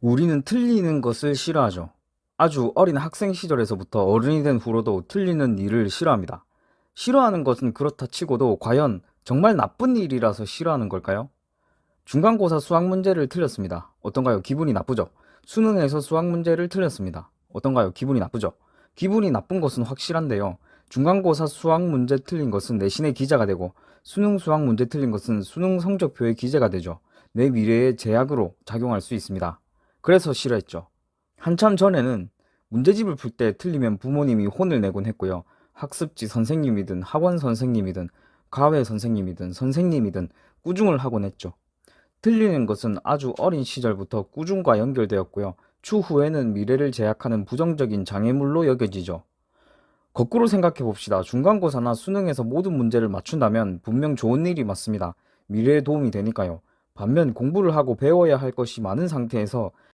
우리는 틀리는 것을 싫어하죠. 아주 어린 학생 시절에서부터 어른이 된 후로도 틀리는 일을 싫어합니다. 싫어하는 것은 그렇다 치고도 과연 정말 나쁜 일이라서 싫어하는 걸까요? 중간고사 수학 문제를 틀렸습니다. 어떤가요? 기분이 나쁘죠? 수능에서 수학 문제를 틀렸습니다. 어떤가요? 기분이 나쁘죠? 기분이 나쁜 것은 확실한데요. 중간고사 수학 문제 틀린 것은 내신의 기자가 되고 수능 수학 문제 틀린 것은 수능 성적표의 기재가 되죠. 내 미래의 제약으로 작용할 수 있습니다. 그래서 싫어했죠. 한참 전에는 문제집을 풀 때 틀리면 부모님이 혼을 내곤 했고요. 학습지 선생님이든 학원 선생님이든 과외 선생님이든 선생님이든 꾸중을 하곤 했죠. 틀리는 것은 아주 어린 시절부터 꾸중과 연결되었고요. 추후에는 미래를 제약하는 부정적인 장애물로 여겨지죠. 거꾸로 생각해 봅시다. 중간고사나 수능에서 모든 문제를 맞춘다면 분명 좋은 일이 맞습니다. 미래에 도움이 되니까요. 반면 공부를 하고 배워야 할 것이 많은 상태에서